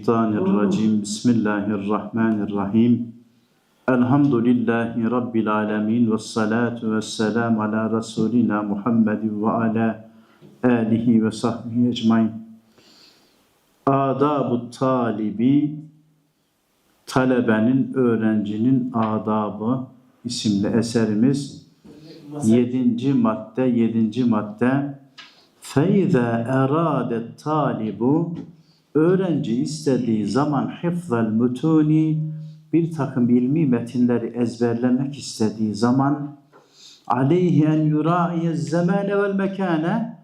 Mineşşeytanirracim. Bismillahirrahmanirrahim. Elhamdülillahi Rabbil alemin. Ve salatu ve selamu ala Resulina Muhammedin ve ala alihi ve sahbihi ecmain. Adabu talibi talebenin, öğrencinin adabı isimli eserimiz. Yedinci madde, yedinci madde. Feyze erade talibu öğrenci istediği zaman hifzel mutuni bir takım ilmi metinleri ezberlemek istediği zaman aleyhi en yuraiye zamane vel mekane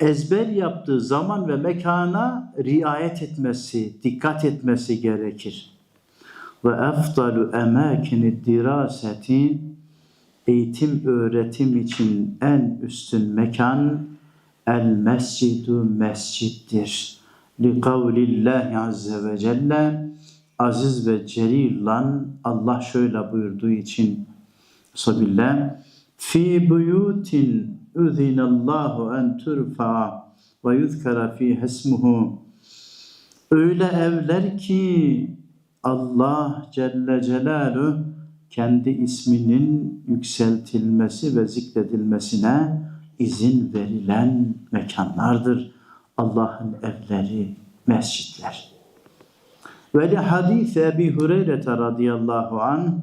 ezber yaptığı zaman ve mekana riayet etmesi, dikkat etmesi gerekir. Ve efdalu emakini diraseti eğitim öğretim için en üstün mekan el mescidu mescittir. Li kavlillahi azze ve celle. Aziz ve celil lan Allah şöyle buyurduğu için. Sabillah fi buyutin üzinallahu en turfa ve yuzkara fi ismuhu öyle evler ki Allah Celle Celaluhu kendi isminin yükseltilmesi ve zikredilmesine izin verilen mekanlardır. Allah'ın evleri, mescitler. Ve li hadis Ebi Hureyre radıyallahu an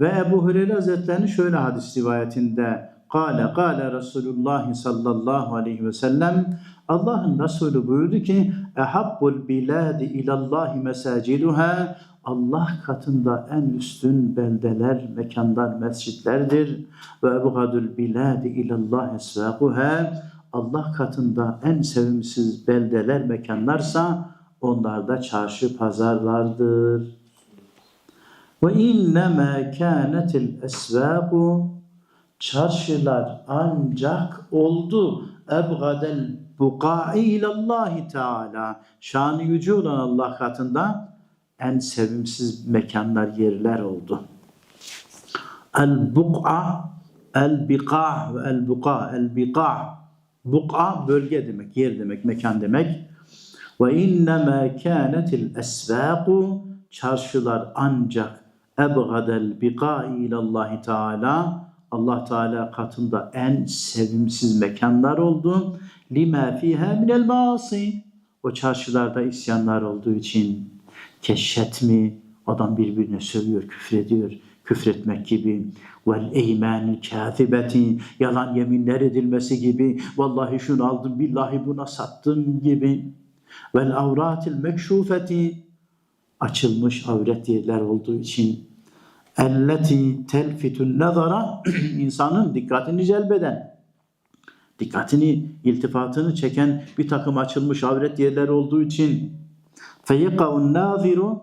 ve Ebu Hureyre Hazretleri şöyle hadis rivayetinde Kale kale Resulullah sallallahu aleyhi ve sellem Allah'ın Resulü buyurdu ki Ehabbul biladi ilallahi mesaciduha Allah katında en üstün beldeler, mekanlar, mescitlerdir. Ve ebgadul biladi ilallah esvaquha Allah katında en sevimsiz beldeler, mekanlarsa onlar da çarşı pazarlardır. Ve innema kânetil esvâku çarşılar ancak oldu ebgadel bukai ilallahi teala şanı yüce olan Allah katında en sevimsiz mekanlar yerler oldu. El buk'a el biqa ve el buqa el biqa buk'a bölge demek yer demek mekan demek ve innema kânetil esvâku çarşılar ancak ebgadel biqa ilallahi teala Allah Teala katında en sevimsiz mekanlar oldu. Lima fiha minel maasi. O çarşılarda isyanlar olduğu için keşşet mi? Adam birbirine sövüyor, küfrediyor. Küfretmek gibi. Vel eymanil kâzibeti. Yalan yeminler edilmesi gibi. Vallahi şunu aldım, billahi buna sattım gibi. Vel avratil mekşufeti. Açılmış avret yerler olduğu için elleti telfitun nazara insanın dikkatini celbeden dikkatini, iltifatını çeken bir takım açılmış avret yerler olduğu için feyekavun naziru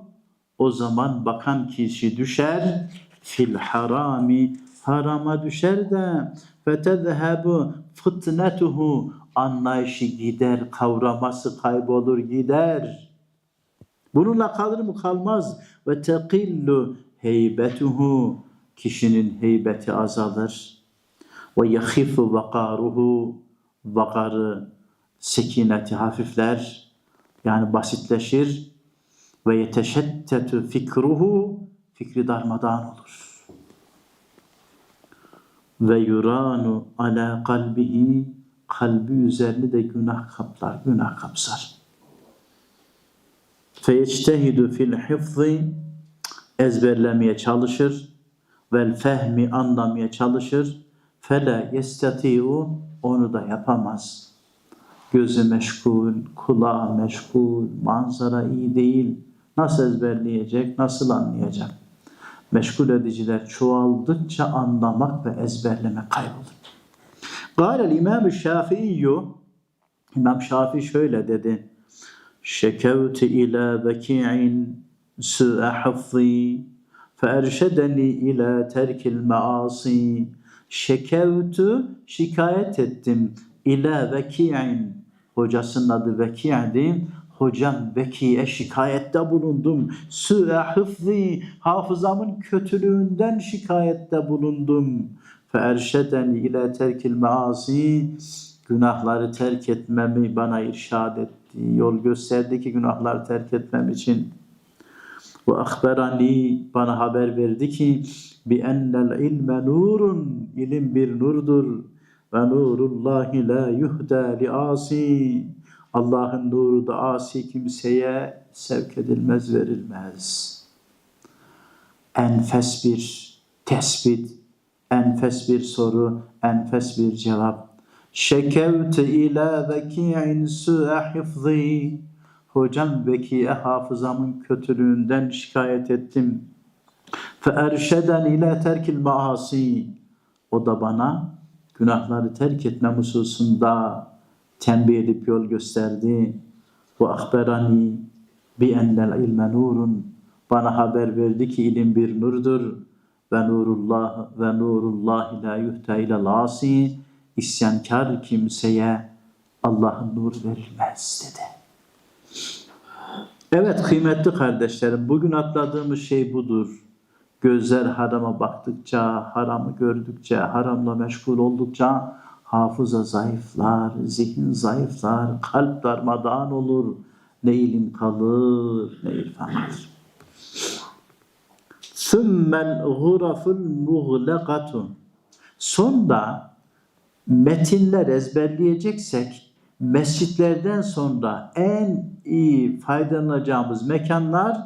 o zaman bakan kişi düşer fil harami harama düşer de fetezhebu fıtnetuhu anlayışı gider, kavraması kaybolur gider. Bununla kalır mı? Kalmaz. Ve tekillu heybetuhu kişinin heybeti azalır. Ve yahifu vakaruhu vakarı sekineti hafifler yani basitleşir ve yeteşettetu fikruhu fikri darmadağın olur. Ve yuranu ala kalbihi kalbi üzerinde de günah kaplar, günah kapsar. Feyectehidu fil hifzi ezberlemeye çalışır. Vel fehmi anlamaya çalışır. Fele yestati'u onu da yapamaz. Gözü meşgul, kulağı meşgul, manzara iyi değil. Nasıl ezberleyecek, nasıl anlayacak? meşgul ediciler çoğaldıkça anlamak ve ezberleme kaybolur. Gâlel İmam-ı Şafiiyyü İmam Şafii şöyle dedi. Şekevti ila beki'in su'e hafzi feerşedeni ila terkil maasi şekevtü şikayet ettim ila veki'in hocasının adı veki'di hocam Veki'ye şikayette bulundum. Su'e hıfzi hafızamın kötülüğünden şikayette bulundum. Fe erşedeni ila terkil maasi günahları terk etmemi bana irşad etti yol gösterdi ki günahları terk etmem için. Ve akberani bana haber verdi ki bi ennel ilme nurun ilim bir nurdur. Ve nurullahi la yuhda li asi Allah'ın nuru da asi kimseye sevk edilmez verilmez. Enfes bir tespit, enfes bir soru, enfes bir cevap. Şekevte ila veki'in su'a hifzi. Hocam veki'e hafızamın kötülüğünden şikayet ettim. Fe erşeden ila terkil maasi. O da bana günahları terk etme hususunda tembih edip yol gösterdi. Ve ahberani bi ennel ilme nurun. Bana haber verdi ki ilim bir nurdur. Ve nurullah ve nurullah la yuhta ilel asi. İsyankar kimseye Allah'ın nuru verilmez dedi. Evet kıymetli kardeşlerim bugün atladığımız şey budur. Gözler harama baktıkça, haramı gördükçe, haramla meşgul oldukça hafıza zayıflar, zihin zayıflar, kalp darmadağın olur. Ne ilim kalır, ne irfan kalır. Sümmel guraful muğlekatu. Sonra metinler ezberleyeceksek mescitlerden sonra en iyi faydalanacağımız mekanlar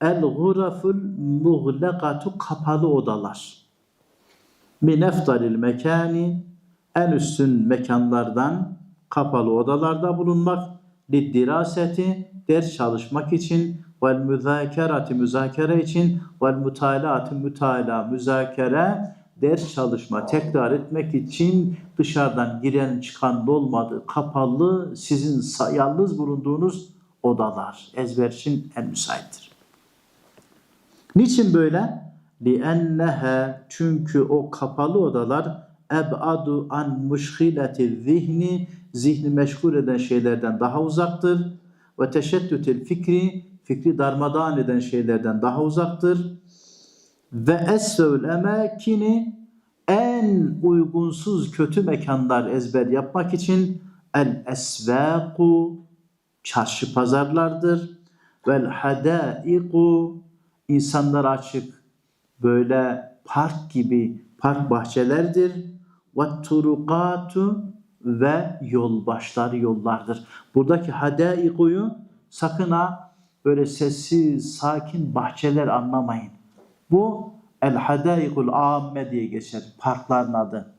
el guraful muğlekatu kapalı odalar. Min eftalil mekani en üstün mekanlardan kapalı odalarda bulunmak liddiraseti ders çalışmak için vel müzakerati müzakere için vel mutalaati mutala müzakere ders çalışma tekrar etmek için dışarıdan giren çıkan olmadığı kapalı sizin sa- yalnız bulunduğunuz odalar ezber için en müsaittir. Niçin böyle? لِأَنَّهَا Çünkü o kapalı odalar ebadu an muşhileti zihni zihni meşgul eden şeylerden daha uzaktır. Ve teşettütül fikri fikri darmadağın eden şeylerden daha uzaktır. Ve esveül emakini en uygunsuz kötü mekanlar ezber yapmak için el esvaku çarşı pazarlardır. Vel hadaiku insanlar açık böyle park gibi park bahçelerdir ve turukatu ve yol başları yollardır. Buradaki hadaikuyu sakın ha böyle sessiz, sakin bahçeler anlamayın. Bu el hadaikul amme diye geçer. Parkların adı.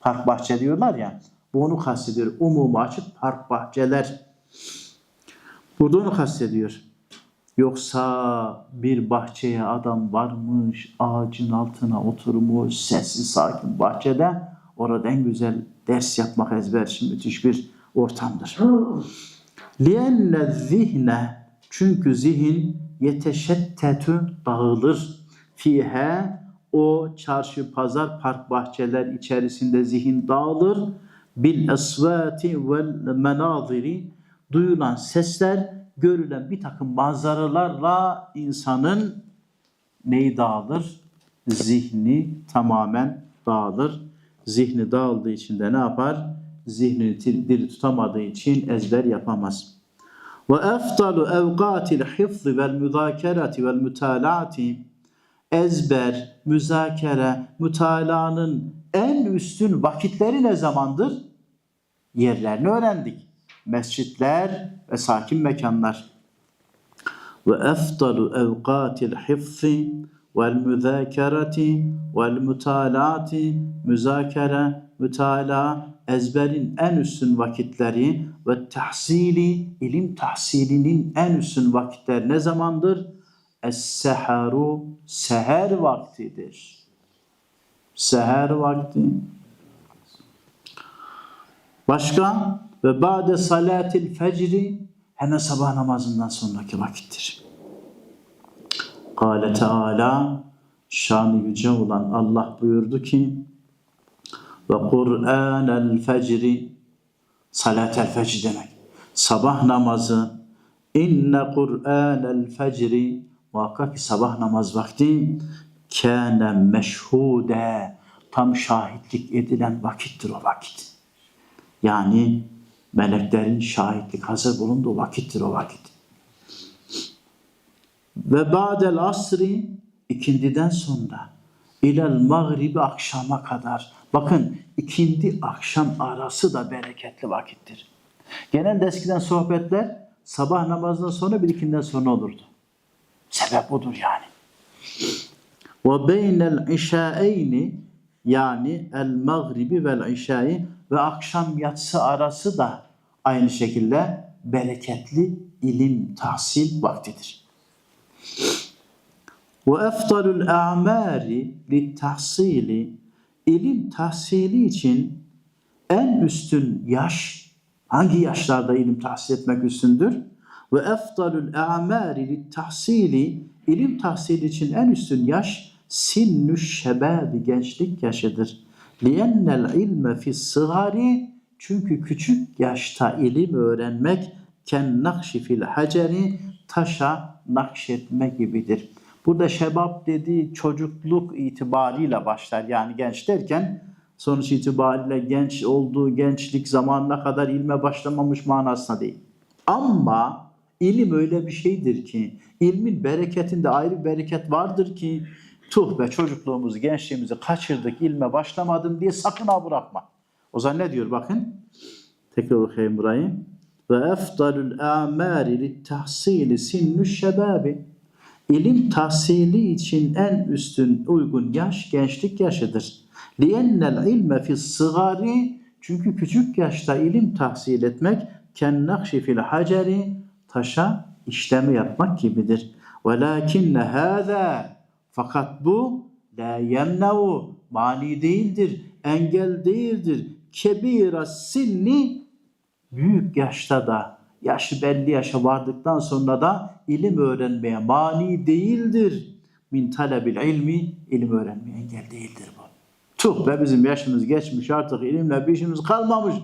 Park bahçe diyorlar ya. Bu onu kastediyor. Umuma açık park bahçeler. Burada onu kastediyor. Yoksa bir bahçeye adam varmış, ağacın altına oturmuş, sessiz sakin bahçede. Orada en güzel ders yapmak ezber için müthiş bir ortamdır. لِيَنَّ zihne Çünkü zihin yeteşettetü dağılır. Fihe o çarşı, pazar, park, bahçeler içerisinde zihin dağılır. Bil esvati vel menaziri duyulan sesler, görülen bir takım manzaralarla insanın neyi dağılır? Zihni tamamen dağılır. Zihni dağıldığı için de ne yapar? Zihnini diri tutamadığı için ezber yapamaz. Ve eftalu evkatil hifzi vel müzakereti vel mütalaati ezber, müzakere, mütalaanın en üstün vakitleri ne zamandır? Yerlerini öğrendik. Mescitler ve sakin mekanlar. Ve eftalu evkatil hifzi vel müzakereti vel mütalaati müzakere, mütala, ezberin en üstün vakitleri ve tahsili, ilim tahsilinin en üstün vakitler ne zamandır? Es-seharu, seher vaktidir. Seher vakti. Başka? Ve ba'de salatil fecri hemen sabah namazından sonraki vakittir. Kale Teala şanı yüce olan Allah buyurdu ki ve Kur'anel fecri salatel fecr demek. Sabah namazı inne Kur'anel fecri muhakkak ki sabah namaz vakti kâne meşhude tam şahitlik edilen vakittir o vakit. Yani Meleklerin şahitlik hazır bulunduğu vakittir o vakit. Ve ba'del asri ikindiden sonra ilel mağribi akşama kadar. Bakın ikindi akşam arası da bereketli vakittir. Genelde eskiden sohbetler sabah namazından sonra bir ikinden sonra olurdu. Sebep budur yani. Ve beynel işaeyni yani el mağribi vel işai ve akşam yatsı arası da aynı şekilde bereketli ilim tahsil vaktidir. Ve efdalul a'mari lit tahsili ilim tahsili için en üstün yaş hangi yaşlarda ilim tahsil etmek üstündür? Ve efdalul a'mari lit tahsili ilim tahsili için en üstün yaş sinnü şebabi gençlik yaşıdır. Liyennel ilme fi sıgari çünkü küçük yaşta ilim öğrenmek ken nakşi fil haceri taşa nakşetme gibidir. Burada şebap dediği çocukluk itibariyle başlar. Yani genç derken sonuç itibariyle genç olduğu gençlik zamanına kadar ilme başlamamış manasına değil. Ama ilim öyle bir şeydir ki ilmin bereketinde ayrı bir bereket vardır ki tuh be çocukluğumuzu, gençliğimizi kaçırdık, ilme başlamadım diye sakın ha bırakma. O zaman ne diyor bakın? Tekrar okuyayım burayı. Ve efdalul amari lit tahsili sinnü şebabi. İlim tahsili için en üstün uygun yaş gençlik yaşıdır. Liyennel ilme fi sıgari çünkü küçük yaşta ilim tahsil etmek ken nakşi fil haceri taşa işlemi yapmak gibidir. Velakinne hâzâ fakat bu la yemnevu mani değildir, engel değildir. Kebira sinni büyük yaşta da yaşı belli yaşa vardıktan sonra da ilim öğrenmeye mani değildir. Min talebil ilmi ilim öğrenmeye engel değildir bu. Tuh be bizim yaşımız geçmiş artık ilimle bir işimiz kalmamış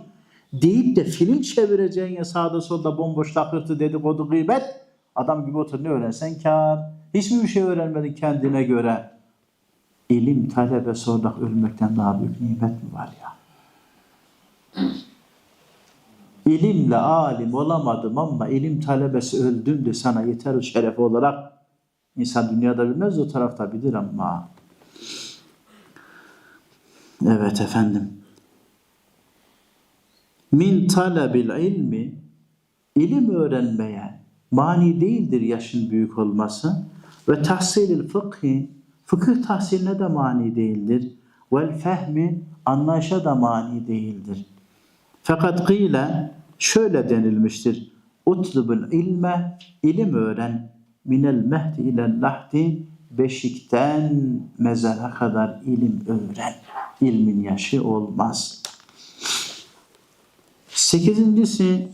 deyip de film çevireceğin ya sağda solda bomboş takırtı dedikodu gıybet adam gibi otur ne öğrensen kar. Hiçbir şey öğrenmedin kendine göre. İlim talebe sonra ölmekten daha büyük nimet mi var ya? İlimle alim olamadım ama ilim talebesi öldüm de sana yeter şeref olarak. İnsan dünyada bilmez o tarafta bilir ama. Evet efendim. Min talebil ilmi ilim öğrenmeye mani değildir yaşın büyük olması ve tahsilil fıkhi fıkıh tahsiline de mani değildir. Vel fehmi anlayışa da mani değildir. Fakat gıyle şöyle denilmiştir. Utlubul ilme ilim öğren minel mehdi ile lahdi beşikten mezara kadar ilim öğren. İlmin yaşı olmaz. Sekizincisi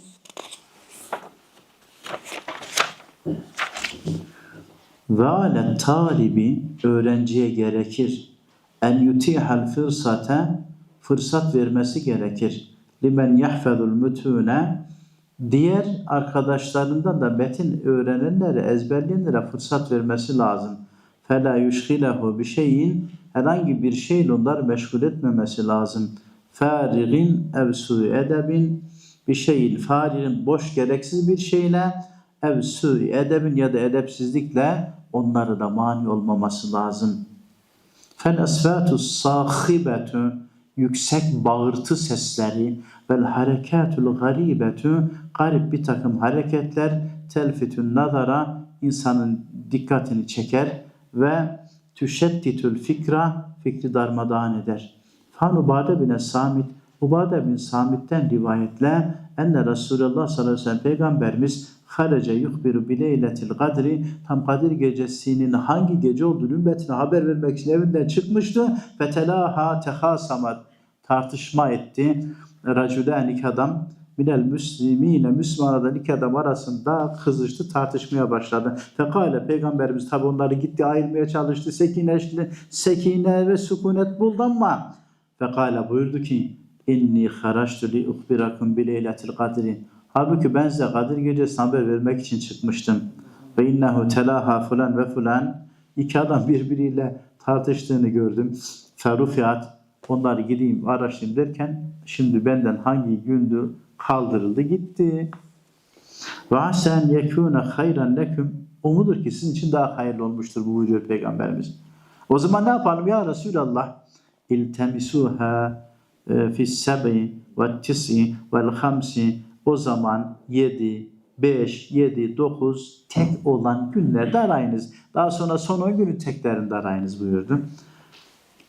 ve ale talibi öğrenciye gerekir. En yutihal fırsate fırsat vermesi gerekir. Limen yahfezul mütüne diğer arkadaşlarından da metin öğrenenlere, ezberleyenlere fırsat vermesi lazım. Fela yuşhilehu bir şeyin herhangi bir şeyle onlar meşgul etmemesi lazım. Farigin ev su edebin bir şeyin farigin boş gereksiz bir şeyle ev su edebin ya da edepsizlikle onları da mani olmaması lazım. Fel esfatu sahibetu yüksek bağırtı sesleri vel harekatul garibetu garip bir takım hareketler telfitün nazara insanın dikkatini çeker ve tüşettitül fikra fikri darmadağın eder. Fan Ubade bin Samit Ubade bin Samit'ten rivayetle enne Resulullah sallallahu aleyhi ve sellem peygamberimiz halece yuhbiru bi leyletil kadri tam Kadir gecesinin hangi gece olduğunu ümmetine haber vermek için evinden çıkmıştı. Fetelaha tehasamat tartışma etti. Racülen iki adam minel müslimine Müslümanlardan iki adam arasında kızıştı tartışmaya başladı. Fekale peygamberimiz tabi onları gitti ayırmaya çalıştı. Sekine, sekine ve sükunet buldu ama fekale buyurdu ki inni haraçtu li uhbirakum bi leyletil kadri Halbuki ben size Kadir Gecesi'ne haber vermek için çıkmıştım. Ve innehu telaha fulan ve fulan iki adam birbiriyle tartıştığını gördüm. Ferufiat onları gideyim araştırayım derken şimdi benden hangi gündü kaldırıldı gitti. Ve asen yekûne hayran leküm. Umudur ki sizin için daha hayırlı olmuştur bu buyuruyor Peygamberimiz. O zaman ne yapalım ya Resulallah? İltemisuha fis sebi ve tisi vel hamsi. O zaman 7, 5, 7, 9 tek olan günlerde arayınız. Daha sonra son 10 günü teklerinde arayınız buyurdu.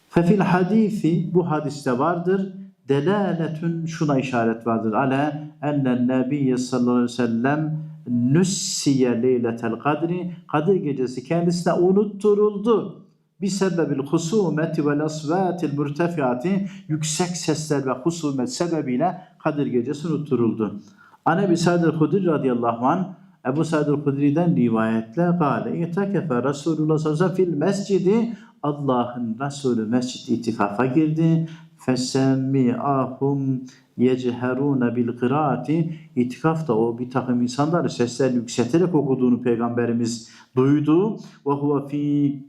Fefil hadisi bu hadiste vardır. Delaletün şuna işaret vardır. Ale ennen nebiyye sallallahu aleyhi ve sellem nüssiye leyletel kadri Kadir gecesi kendisine unutturuldu. Bir sebebil husumeti vel asvatil mürtefiati yüksek sesler ve husumet sebebiyle Kadir gecesi unutturuldu. An Ebi Sa'd el-Hudri radıyallahu anh Ebu Sa'd el-Hudri'den rivayetle gale İtekefe Resulullah sallallahu aleyhi fil mescidi Allah'ın Resulü mescid itikafa girdi. Fesemi'ahum yechherune bil kıraati itikafta o bir takım insanlar sesler yükselterek okuduğunu peygamberimiz duydu. Ve huve fi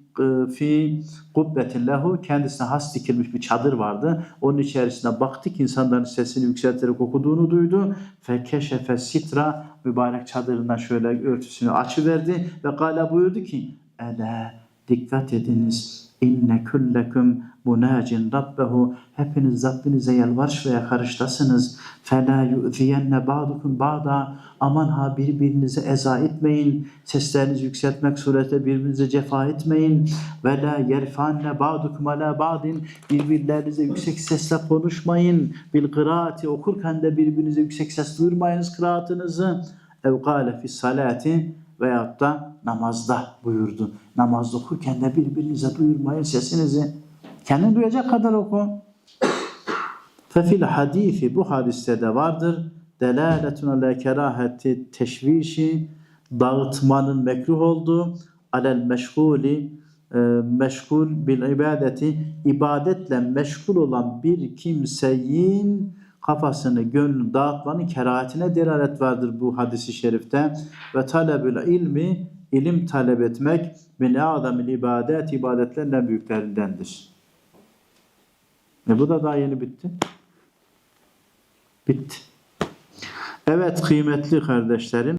fi kubbetin lehu kendisine has dikilmiş bir çadır vardı. Onun içerisine baktık insanların sesini yükselterek okuduğunu duydu. Fe keşefe sitra mübarek çadırından şöyle örtüsünü açıverdi ve gala buyurdu ki Ela dikkat ediniz inne külleküm munacin rabbehu. Hepiniz Rabbinize yalvarış ve yakarıştasınız fela yu'ziyenne ba'dukum ba'da. Aman ha birbirinize eza etmeyin. Seslerinizi yükseltmek surette birbirinize cefa etmeyin. Ve la yerfanne ba'dukum ala ba'din. Birbirlerinize yüksek sesle konuşmayın. Bil kıraati okurken de birbirinize yüksek ses duyurmayınız kıraatınızı. Ev gale fi salati veyahut da namazda buyurdu. Namazda okurken de birbirinize duyurmayın sesinizi. Kendin duyacak kadar oku. Fefil hadisi bu hadiste de vardır. Delaletun ala keraheti teşvişi dağıtmanın mekruh olduğu alel meşguli e, meşgul bil ibadeti ibadetle meşgul olan bir kimseyin kafasını, gönlünü dağıtmanın kerahatine delalet vardır bu hadisi şerifte. Ve talebül ilmi, ilim talep etmek min adamil ibadet, ibadetlerin en büyüklerindendir. E bu da daha yeni bitti. Bitti. Evet kıymetli kardeşlerim.